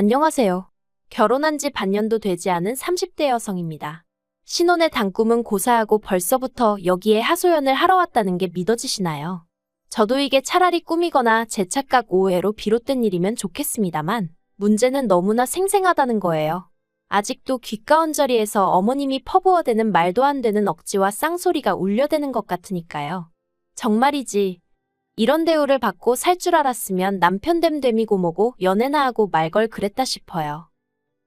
안녕하세요. 결혼한 지 반년도 되지 않은 30대 여성입니다. 신혼의 단꿈은 고사하고 벌써부터 여기에 하소연을 하러 왔다는 게 믿어지시나요? 저도 이게 차라리 꿈이거나 제 착각 오해로 비롯된 일이면 좋겠습니다만 문제는 너무나 생생하다는 거예요. 아직도 귓가운 자리에서 어머님이 퍼부어대는 말도 안 되는 억지와 쌍소리가 울려대는 것 같으니까요. 정말이지. 이런 대우를 받고 살 줄 알았으면 남편 됨됨이고 뭐고 연애나 하고 말 걸 그랬다 싶어요.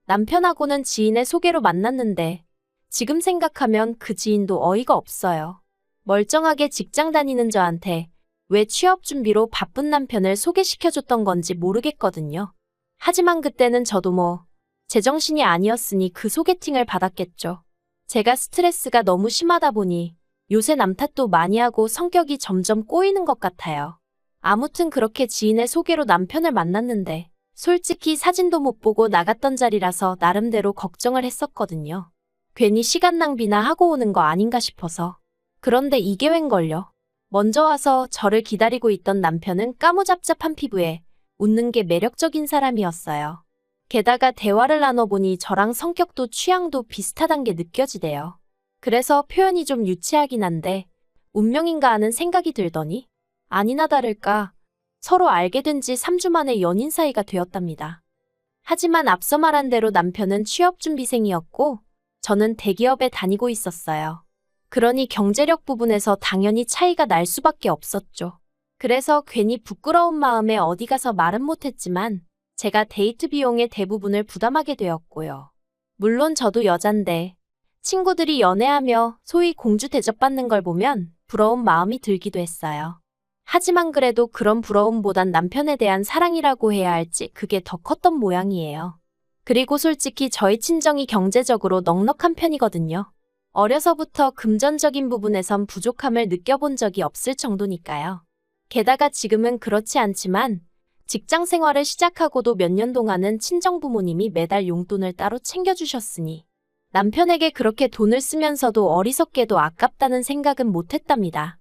남편하고는 지인의 소개로 만났는데 지금 생각하면 그 지인도 어이가 없어요. 멀쩡하게 직장 다니는 저한테 왜 취업 준비로 바쁜 남편을 소개시켜줬던 건지 모르겠거든요. 하지만 그때는 저도 뭐 제정신이 아니었으니 그 소개팅을 받았겠죠. 제가 스트레스가 너무 심하다 보니 요새 남 탓도 많이 하고 성격이 점점 꼬이는 것 같아요. 아무튼 그렇게 지인의 소개로 남편을 만났는데 솔직히 사진도 못 보고 나갔던 자리라서 나름대로 걱정을 했었거든요. 괜히 시간 낭비나 하고 오는 거 아닌가 싶어서. 그런데 이게 웬걸요. 먼저 와서 저를 기다리고 있던 남편은 까무잡잡한 피부에 웃는 게 매력적인 사람이었어요. 게다가 대화를 나눠보니 저랑 성격도 취향도 비슷하단 게 느껴지대요. 그래서 표현이 좀 유치하긴 한데 운명인가 하는 생각이 들더니 아니나 다를까 서로 알게 된 지 3주 만에 연인 사이가 되었답니다. 하지만 앞서 말한 대로 남편은 취업준비생이었고 저는 대기업에 다니고 있었어요. 그러니 경제력 부분에서 당연히 차이가 날 수밖에 없었죠. 그래서 괜히 부끄러운 마음에 어디 가서 말은 못했지만 제가 데이트 비용의 대부분을 부담하게 되었고요. 물론 저도 여잔데 친구들이 연애하며 소위 공주 대접받는 걸 보면 부러운 마음이 들기도 했어요. 하지만 그래도 그런 부러움보단 남편에 대한 사랑이라고 해야 할지 그게 더 컸던 모양이에요. 그리고 솔직히 저희 친정이 경제적으로 넉넉한 편이거든요. 어려서부터 금전적인 부분에선 부족함을 느껴본 적이 없을 정도니까요. 게다가 지금은 그렇지 않지만 직장 생활을 시작하고도 몇 년 동안은 친정 부모님이 매달 용돈을 따로 챙겨주셨으니 남편에게 그렇게 돈을 쓰면서도 어리석게도 아깝다는 생각은 못했답니다.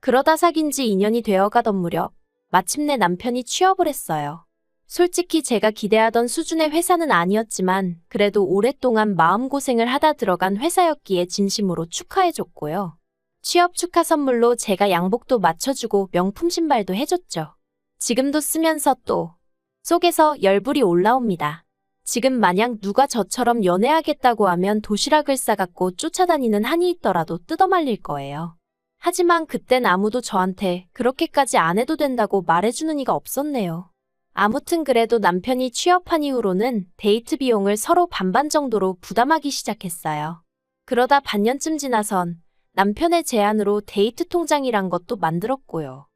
그러다 사귄 지 2년이 되어가던 무렵 마침내 남편이 취업을 했어요. 솔직히 제가 기대하던 수준의 회사는 아니었지만 그래도 오랫동안 마음고생을 하다 들어간 회사였기에 진심으로 축하해줬고요. 취업 축하 선물로 제가 양복도 맞춰주고 명품 신발도 해줬죠. 지금도 쓰면서 또 속에서 열불이 올라옵니다. 지금 만약 누가 저처럼 연애하겠다고 하면 도시락을 싸갖고 쫓아다니는 한이 있더라도 뜯어말릴 거예요. 하지만 그땐 아무도 저한테 그렇게까지 안 해도 된다고 말해주는 이가 없었네요. 아무튼 그래도 남편이 취업한 이후로는 데이트 비용을 서로 반반 정도로 부담하기 시작했어요. 그러다 반년쯤 지나선 남편의 제안으로 데이트 통장이란 것도 만들었고요.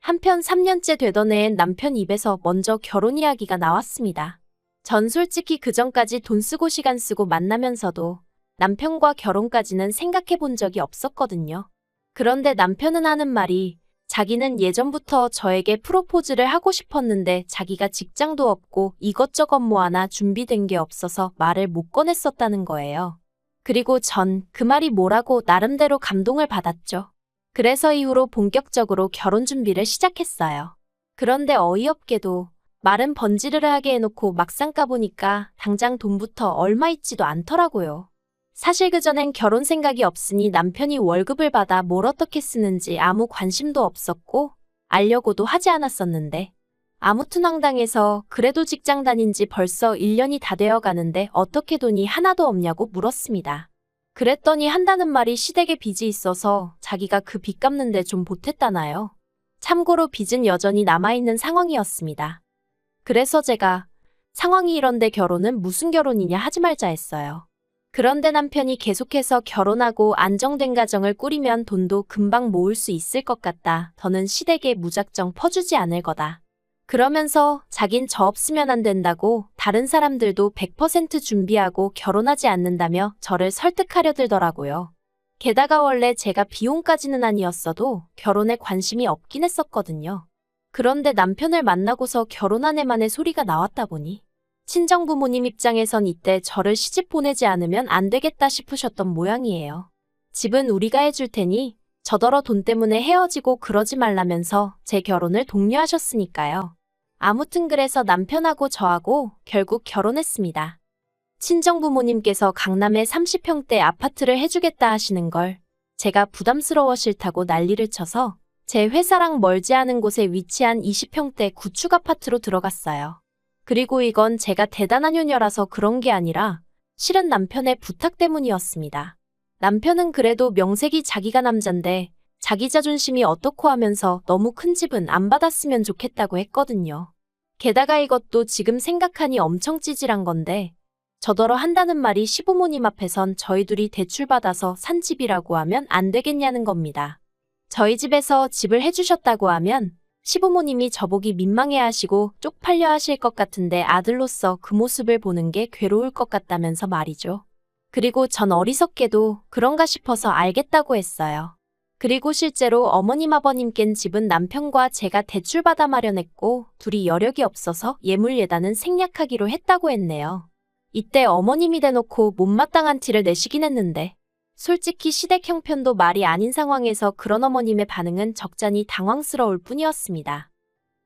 한편 3년째 되던 해엔 남편 입에서 먼저 결혼 이야기가 나왔습니다. 전 솔직히 그 전까지 돈 쓰고 시간 쓰고 만나면서도 남편과 결혼까지는 생각해 본 적이 없었거든요. 그런데 남편은 하는 말이 자기는 예전부터 저에게 프로포즈를 하고 싶었는데 자기가 직장도 없고 이것저것 뭐 하나 준비된 게 없어서 말을 못 꺼냈었다는 거예요. 그리고 전 그 말이 뭐라고 나름대로 감동을 받았죠. 그래서 이후로 본격적으로 결혼 준비를 시작했어요. 그런데 어이없게도 말은 번지르르하게 해놓고 막상 까보니까 당장 돈부터 얼마 있지도 않더라고요. 사실 그전엔 결혼 생각이 없으니 남편이 월급을 받아 뭘 어떻게 쓰는지 아무 관심도 없었고 알려고도 하지 않았었는데 아무튼 황당해서 그래도 직장 다닌 지 벌써 1년이 다 되어 가는데 어떻게 돈이 하나도 없냐고 물었습니다. 그랬더니 한다는 말이 시댁에 빚이 있어서 자기가 그 빚 갚는데 좀 보탰다나요. 참고로 빚은 여전히 남아있는 상황이었습니다. 그래서 제가 상황이 이런데 결혼은 무슨 결혼이냐 하지 말자 했어요. 그런데 남편이 계속해서 결혼하고 안정된 가정을 꾸리면 돈도 금방 모을 수 있을 것 같다. 더는 시댁에 무작정 퍼주지 않을 거다. 그러면서 자긴 저 없으면 안 된다고 다른 사람들도 100% 준비하고 결혼하지 않는다며 저를 설득하려 들더라고요. 게다가 원래 제가 비용까지는 아니었어도 결혼에 관심이 없긴 했었거든요. 그런데 남편을 만나고서 결혼한 애만의 소리가 나왔다 보니 친정 부모님 입장에선 이때 저를 시집 보내지 않으면 안 되겠다 싶으셨던 모양이에요. 집은 우리가 해줄 테니 저더러 돈 때문에 헤어지고 그러지 말라면서 제 결혼을 독려하셨으니까요. 아무튼 그래서 남편하고 저하고 결국 결혼했습니다. 친정 부모님께서 강남에 30평대 아파트를 해주겠다 하시는 걸 제가 부담스러워 싫다고 난리를 쳐서 제 회사랑 멀지 않은 곳에 위치한 20평대 구축 아파트로 들어갔어요. 그리고 이건 제가 대단한 효녀라서 그런 게 아니라 실은 남편의 부탁 때문이었습니다. 남편은 그래도 명색이 자기가 남잔데 자기 자존심이 어떻고 하면서 너무 큰 집은 안 받았으면 좋겠다고 했거든요. 게다가 이것도 지금 생각하니 엄청 찌질한 건데 저더러 한다는 말이 시부모님 앞에선 저희 둘이 대출받아서 산 집이라고 하면 안 되겠냐는 겁니다. 저희 집에서 집을 해주셨다고 하면 시부모님이 저보기 민망해 하시고 쪽팔려 하실 것 같은데 아들로서 그 모습을 보는 게 괴로울 것 같다면서 말이죠. 그리고 전 어리석게도 그런가 싶어서 알겠다고 했어요. 그리고 실제로 어머님 아버님껜 집은 남편과 제가 대출받아 마련했고 둘이 여력이 없어서 예물 예단은 생략하기로 했다고 했네요. 이때 어머님이 대놓고 못마땅한 티를 내시긴 했는데 솔직히 시댁 형편도 말이 아닌 상황에서 그런 어머님의 반응은 적잖이 당황스러울 뿐이었습니다.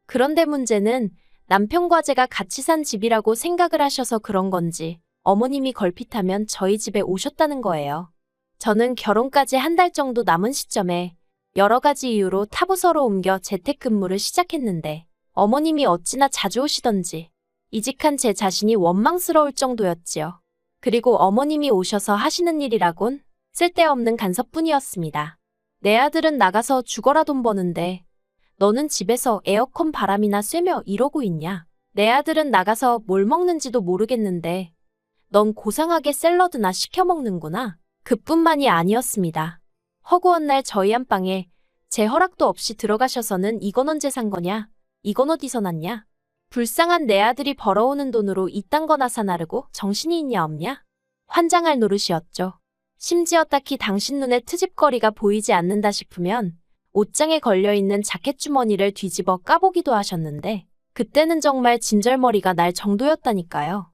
그런데 문제는 남편과 제가 같이 산 집이라고 생각을 하셔서 그런 건지 어머님이 걸핏하면 저희 집에 오셨다는 거예요. 저는 결혼까지 한 달 정도 남은 시점에 여러 가지 이유로 타부서로 옮겨 재택근무를 시작했는데 어머님이 어찌나 자주 오시던지 이직한 제 자신이 원망스러울 정도였지요. 그리고 어머님이 오셔서 하시는 일이라곤 쓸데없는 간섭뿐이었습니다. 내 아들은 나가서 죽어라 돈 버는데 너는 집에서 에어컨 바람이나 쐬며 이러고 있냐? 내 아들은 나가서 뭘 먹는지도 모르겠는데 넌 고상하게 샐러드나 시켜 먹는구나. 그뿐만이 아니었습니다. 허구한 날 저희 안방에 제 허락도 없이 들어가셔서는 이건 언제 산 거냐? 이건 어디서 났냐? 불쌍한 내 아들이 벌어오는 돈으로 이딴 거나 사나르고 정신이 있냐 없냐? 환장할 노릇이었죠. 심지어 딱히 당신 눈에 트집거리가 보이지 않는다 싶으면 옷장에 걸려있는 자켓 주머니를 뒤집어 까보기도 하셨는데 그때는 정말 진절머리가 날 정도였다니까요.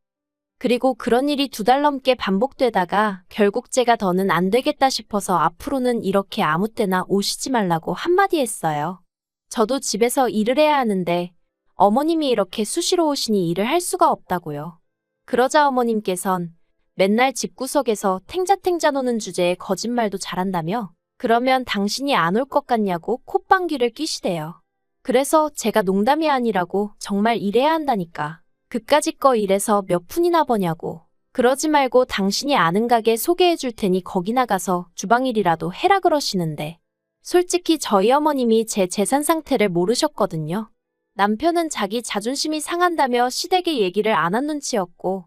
그리고 그런 일이 두 달 넘게 반복되다가 결국 제가 더는 안 되겠다 싶어서 앞으로는 이렇게 아무 때나 오시지 말라고 한마디 했어요. 저도 집에서 일을 해야 하는데 어머님이 이렇게 수시로 오시니 일을 할 수가 없다고요. 그러자 어머님께선 맨날 집구석에서 탱자탱자 노는 주제에 거짓말도 잘한다며 그러면 당신이 안 올 것 같냐고 콧방귀를 끼시대요. 그래서 제가 농담이 아니라고 정말 일해야 한다니까. 그까짓 거 일해서 몇 푼이나 버냐고. 그러지 말고 당신이 아는 가게 소개해 줄 테니 거기 나가서 주방일이라도 해라 그러시는데. 솔직히 저희 어머님이 제 재산 상태를 모르셨거든요. 남편은 자기 자존심이 상한다며 시댁의 얘기를 안 한 눈치였고,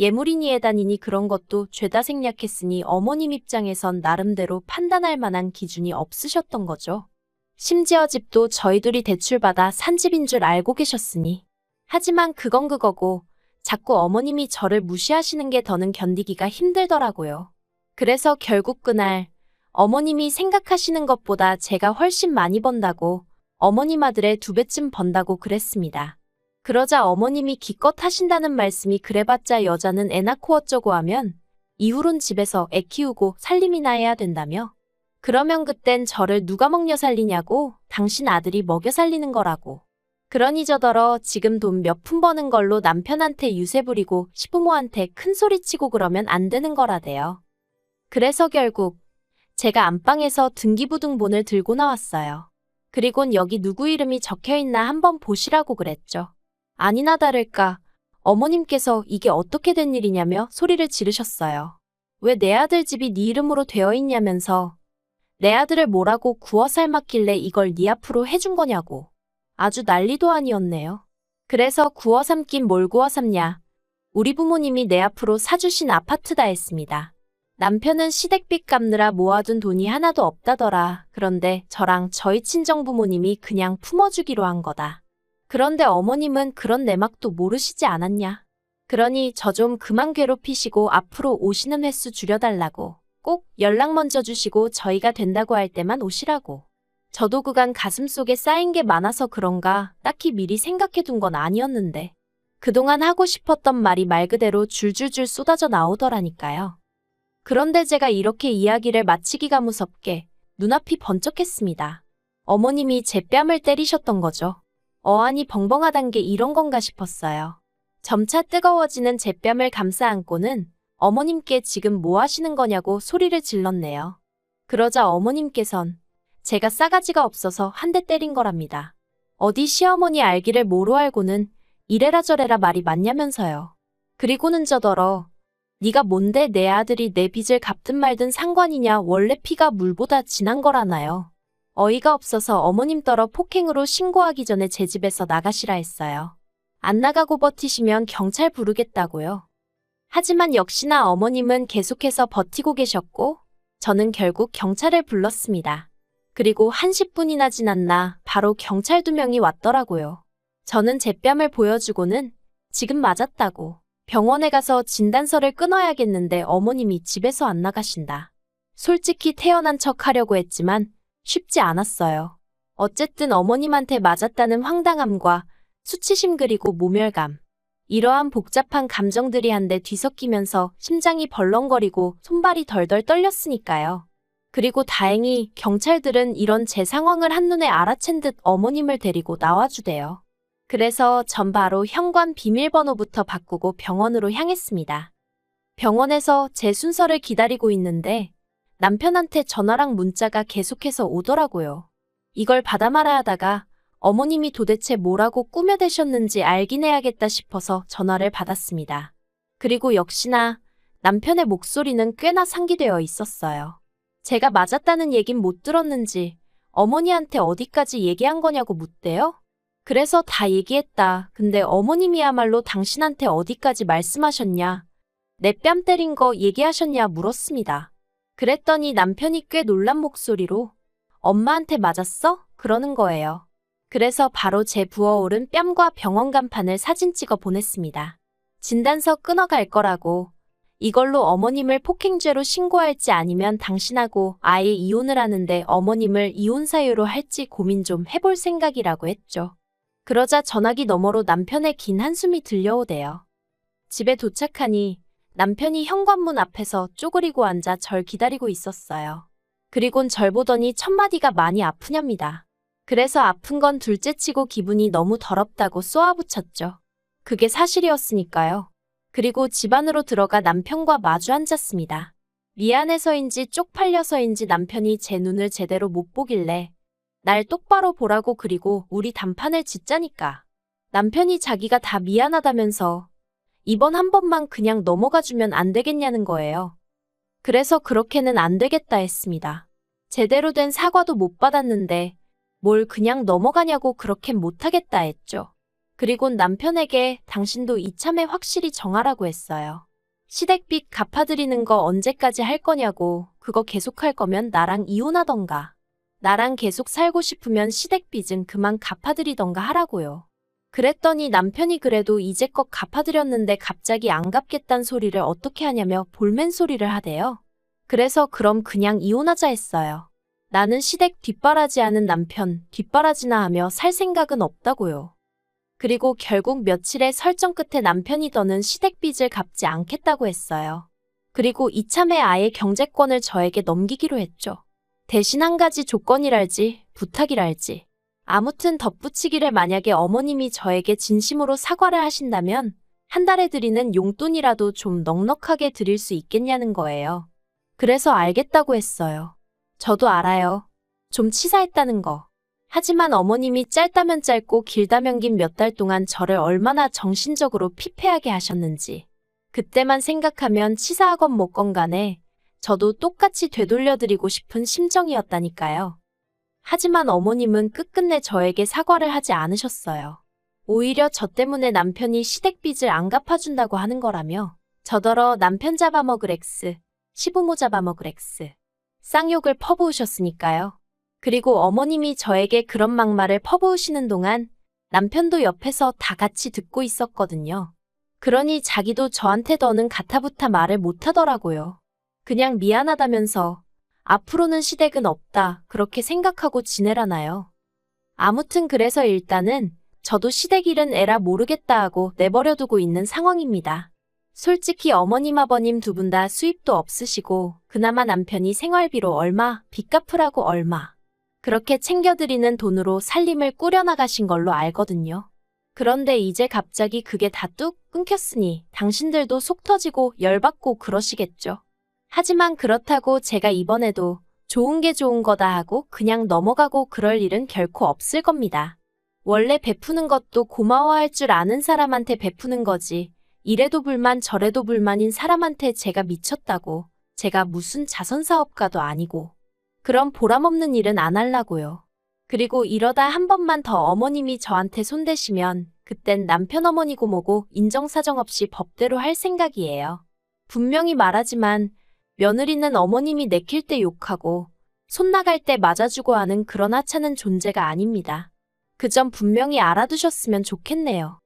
예물이니 예단이니 그런 것도 죄다 생략했으니 어머님 입장에선 나름대로 판단할 만한 기준이 없으셨던 거죠. 심지어 집도 저희들이 대출받아 산 집인 줄 알고 계셨으니. 하지만 그건 그거고 자꾸 어머님이 저를 무시하시는 게 더는 견디기가 힘들더라고요. 그래서 결국 그날 어머님이 생각하시는 것보다 제가 훨씬 많이 번다고 어머님 아들의 두 배쯤 번다고 그랬습니다. 그러자 어머님이 기껏 하신다는 말씀이 그래봤자 여자는 애 낳고 어쩌고 하면 이후론 집에서 애 키우고 살림이나 해야 된다며 그러면 그땐 저를 누가 먹여 살리냐고 당신 아들이 먹여 살리는 거라고 그러니 저더러 지금 돈 몇 푼 버는 걸로 남편한테 유세 부리고 시부모한테 큰 소리 치고 그러면 안 되는 거라대요. 그래서 결국 제가 안방에서 등기부등본을 들고 나왔어요. 그리곤 여기 누구 이름이 적혀 있나 한번 보시라고 그랬죠. 아니나 다를까 어머님께서 이게 어떻게 된 일이냐며 소리를 지르셨어요. 왜 내 아들 집이 네 이름으로 되어 있냐면서 내 아들을 뭐라고 구워 삶았길래 이걸 네 앞으로 해준 거냐고. 아주 난리도 아니었네요. 그래서 구워 삼긴 뭘 구워 삼냐. 우리 부모님이 내 앞으로 사주신 아파트다 했습니다. 남편은 시댁빚 갚느라 모아둔 돈이 하나도 없다더라. 그런데 저랑 저희 친정 부모님이 그냥 품어주기로 한 거다. 그런데 어머님은 그런 내막도 모르시지 않았냐. 그러니 저 좀 그만 괴롭히시고 앞으로 오시는 횟수 줄여달라고. 꼭 연락 먼저 주시고 저희가 된다고 할 때만 오시라고. 저도 그간 가슴속에 쌓인 게 많아서 그런가 딱히 미리 생각해 둔 건 아니었는데 그동안 하고 싶었던 말이 말 그대로 줄줄줄 쏟아져 나오더라니까요. 그런데 제가 이렇게 이야기를 마치기가 무섭게 눈앞이 번쩍했습니다. 어머님이 제 뺨을 때리셨던 거죠. 어안이 벙벙하단 게 이런 건가 싶었어요. 점차 뜨거워지는 제 뺨을 감싸 안고는 어머님께 지금 뭐 하시는 거냐고 소리를 질렀네요. 그러자 어머님께선 제가 싸가지가 없어서 한 대 때린 거랍니다. 어디 시어머니 알기를 뭐로 알고는 이래라 저래라 말이 맞냐면서요. 그리고는 저더러 네가 뭔데 내 아들이 내 빚을 갚든 말든 상관이냐 원래 피가 물보다 진한 거라나요. 어이가 없어서 어머님 떨어 폭행으로 신고하기 전에 제 집에서 나가시라 했어요. 안 나가고 버티시면 경찰 부르겠다고요. 하지만 역시나 어머님은 계속해서 버티고 계셨고 저는 결국 경찰을 불렀습니다. 그리고 한 10분이나 지났나 바로 경찰 두 명이 왔더라고요. 저는 제 뺨을 보여주고는 지금 맞았다고 병원에 가서 진단서를 끊어야겠는데 어머님이 집에서 안 나가신다. 솔직히 태어난 척 하려고 했지만 쉽지 않았어요. 어쨌든 어머님한테 맞았다는 황당함과 수치심 그리고 모멸감. 이러한 복잡한 감정들이 한데 뒤섞이면서 심장이 벌렁거리고 손발이 덜덜 떨렸으니까요. 그리고 다행히 경찰들은 이런 제 상황을 한눈에 알아챈 듯 어머님을 데리고 나와주대요. 그래서 전 바로 현관 비밀번호부터 바꾸고 병원으로 향했습니다. 병원에서 제 순서를 기다리고 있는데 남편한테 전화랑 문자가 계속해서 오더라고요. 이걸 받아 말아 하다가 어머님이 도대체 뭐라고 꾸며대셨는지 알긴 해야겠다 싶어서 전화를 받았습니다. 그리고 역시나 남편의 목소리는 꽤나 상기되어 있었어요. 제가 맞았다는 얘긴 못 들었는지 어머니한테 어디까지 얘기한 거냐고 묻대요? 그래서 다 얘기했다. 근데 어머님이야말로 당신한테 어디까지 말씀하셨냐? 내 뺨 때린 거 얘기하셨냐 물었습니다. 그랬더니 남편이 꽤 놀란 목소리로 엄마한테 맞았어? 그러는 거예요. 그래서 바로 제 부어오른 뺨과 병원 간판을 사진 찍어 보냈습니다. 진단서 끊어갈 거라고 이걸로 어머님을 폭행죄로 신고할지 아니면 당신하고 아예 이혼을 하는데 어머님을 이혼 사유로 할지 고민 좀 해볼 생각이라고 했죠. 그러자 전화기 너머로 남편의 긴 한숨이 들려오대요. 집에 도착하니 남편이 현관문 앞에서 쪼그리고 앉아 절 기다리고 있었어요. 그리곤 절 보더니 첫마디가 많이 아프냐입니다. 그래서 아픈 건 둘째 치고 기분이 너무 더럽다고 쏘아붙였죠. 그게 사실이었으니까요. 그리고 집 안으로 들어가 남편과 마주 앉았습니다. 미안해서인지 쪽팔려서인지 남편이 제 눈을 제대로 못 보길래 날 똑바로 보라고 그리고 우리 단판을 짓자니까. 남편이 자기가 다 미안하다면서 이번 한 번만 그냥 넘어가 주면 안 되겠냐는 거예요. 그래서 그렇게는 안 되겠다 했습니다. 제대로 된 사과도 못 받았는데 뭘 그냥 넘어가냐고 그렇게 못하겠다 했죠. 그리곤 남편에게 당신도 이참에 확실히 정하라고 했어요. 시댁빚 갚아드리는 거 언제까지 할 거냐고 그거 계속 할 거면 나랑 이혼하던가. 나랑 계속 살고 싶으면 시댁빚은 그만 갚아드리던가 하라고요. 그랬더니 남편이 그래도 이제껏 갚아드렸는데 갑자기 안 갚겠단 소리를 어떻게 하냐며 볼멘 소리를 하대요. 그래서 그럼 그냥 이혼하자 했어요. 나는 시댁 뒷바라지 하는 남편, 뒷바라지나 하며 살 생각은 없다고요. 그리고 결국 며칠의 설정 끝에 남편이 더는 시댁 빚을 갚지 않겠다고 했어요. 그리고 이참에 아예 경제권을 저에게 넘기기로 했죠. 대신 한 가지 조건이랄지 부탁이랄지. 아무튼 덧붙이기를 만약에 어머님이 저에게 진심으로 사과를 하신다면 한 달에 드리는 용돈이라도 좀 넉넉하게 드릴 수 있겠냐는 거예요. 그래서 알겠다고 했어요. 저도 알아요. 좀 치사했다는 거. 하지만 어머님이 짧다면 짧고 길다면 긴 몇 달 동안 저를 얼마나 정신적으로 피폐하게 하셨는지. 그때만 생각하면 치사하건 뭐건 간에 저도 똑같이 되돌려드리고 싶은 심정이었다니까요. 하지만 어머님은 끝끝내 저에게 사과를 하지 않으셨어요. 오히려 저 때문에 남편이 시댁빚을 안 갚아준다고 하는 거라며 저더러 남편 잡아먹을 X, 시부모 잡아먹을 X, 쌍욕을 퍼부으셨으니까요. 그리고 어머님이 저에게 그런 막말을 퍼부으시는 동안 남편도 옆에서 다 같이 듣고 있었거든요. 그러니 자기도 저한테 더는 가타부타 말을 못하더라고요. 그냥 미안하다면서 앞으로는 시댁은 없다 그렇게 생각하고 지내라나요. 아무튼 그래서 일단은 저도 시댁 일은 에라 모르겠다 하고 내버려두고 있는 상황입니다. 솔직히 어머님 아버님 두 분 다 수입도 없으시고 그나마 남편이 생활비로 얼마, 빚 갚으라고 얼마. 그렇게 챙겨드리는 돈으로 살림을 꾸려나가신 걸로 알거든요. 그런데 이제 갑자기 그게 다 뚝 끊겼으니 당신들도 속 터지고 열받고 그러시겠죠. 하지만 그렇다고 제가 이번에도 좋은 게 좋은 거다 하고 그냥 넘어가고 그럴 일은 결코 없을 겁니다. 원래 베푸는 것도 고마워할 줄 아는 사람한테 베푸는 거지. 이래도 불만 저래도 불만인 사람한테 제가 미쳤다고. 제가 무슨 자선사업가도 아니고. 그런 보람없는 일은 안 하려고요. 그리고 이러다 한 번만 더 어머님이 저한테 손대시면 그땐 남편 어머니고 뭐고 인정사정 없이 법대로 할 생각이에요. 분명히 말하지만 며느리는 어머님이 내킬 때 욕하고 손 나갈 때 맞아주고 하는 그런 하찮은 존재가 아닙니다. 그 점 분명히 알아두셨으면 좋겠네요.